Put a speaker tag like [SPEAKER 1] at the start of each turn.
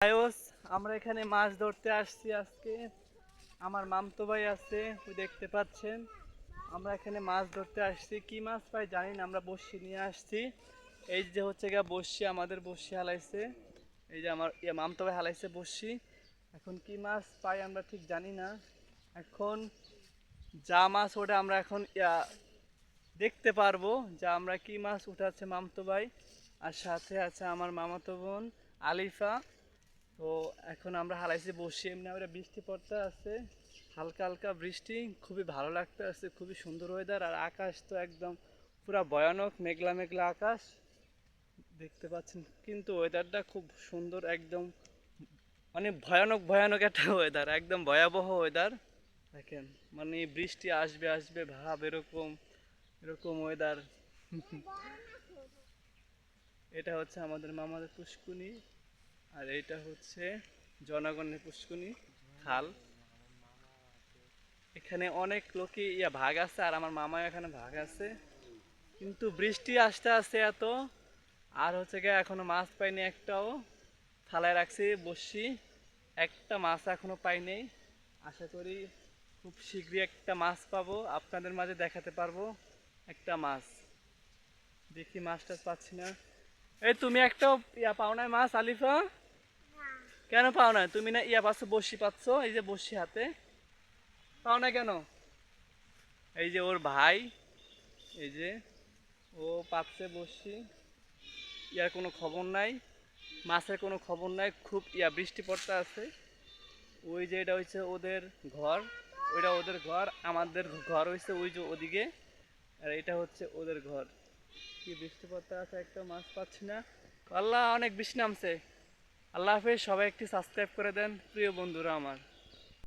[SPEAKER 1] আয়স আমরা এখানে মাছ ধরতে আসছি আজকে। আমার মামতো ভাই আছে, ওই দেখতে পাচ্ছেন। আমরা এখানে মাছ ধরতে আসছি। কি মাছ পাই জানি না, আমরা বসি নিয়ে আসছি। এই যে হচ্ছে গিয়া বসি আমাদের বসি হালাইছে। এই যে আমার ইয়ে মামতো ভাই হালাইছে বসি এখন কি মাছ পাই আমরা ঠিক জানি না। এখন যা মাছ ওটা আমরা এখন দেখতে পারব যে আমরা কি মাছ উঠাচ্ছে মামতো ভাই। আর সাথে আছে আমার মামাতো বোন আলিফা। তো এখন আমরা হালাইছি বসি, এমনি আমরা বৃষ্টি পড়তে আছে, হালকা হালকা বৃষ্টি, খুবই ভালো লাগতে আছে, খুবই সুন্দর ওয়েদার আর আকাশ তো একদম পুরা ভয়ানক, মেঘলা মেঘলা আকাশ। দেখতে পাচ্ছেন, কিন্তু ওয়েদারটা খুব সুন্দর, একদম মানে ভয়ানক ভয়ানক একটা ওয়েদার একদম ভয়াবহ ওয়েদার দেখেন মানে বৃষ্টি আসবে আসবে, ভাব, এরকম এরকম ওয়েদার এটা হচ্ছে আমাদের মামাদের পুষ্কুনি। আর এইটা হচ্ছে জনগণের পুষ্কুনি খাল। এখানে অনেক লোকই, ইয়া, ভাগ আছে, আর আমার মামা এখানে ভাগ আছে। কিন্তু বৃষ্টি আসতে আসতে এত, আর হচ্ছে গিয়ে এখনও মাছ পাইনি একটাও। থালায় রাখছি, বসছি, একটা মাছ এখনও পাইনি আশা করি খুব শীঘ্রই একটা মাছ পাবো, আপনাদের মাঝে দেখাতে পারব একটা মাছ। দেখি মাছটা পাচ্ছি না। এই তুমি একটাও, ইয়া, পাও না মাছ, আলিফা? কেন পাও না? তুমি না ইয়া পাচ্ছ বসি পাচ্ছ, এই যে বসি হাতে। পাও না কেন? এই যে ওর ভাই, এই যে ও পাচ্ছে বসি ইয়ার কোনো খবর নাই, মাছের কোনো খবর নাই, খুব ইয়া, বৃষ্টি পড়তে আছে। ওই যে এটা হচ্ছে ওদের ঘর, ওইটা ওদের ঘর, আমাদের ঘর হয়েছে ওই যে ওদিকে। আর এটা হচ্ছে ওদের ঘর। কি বৃষ্টি পড়তে আছে, একটা মাছ পাচ্ছি না। আল্লাহ, অনেক বৃষ্টি নামছে। আল্লাহ হাফেজ সবাই একটি সাবস্ক্রাইব করে দেন প্রিয় বন্ধুরা আমার।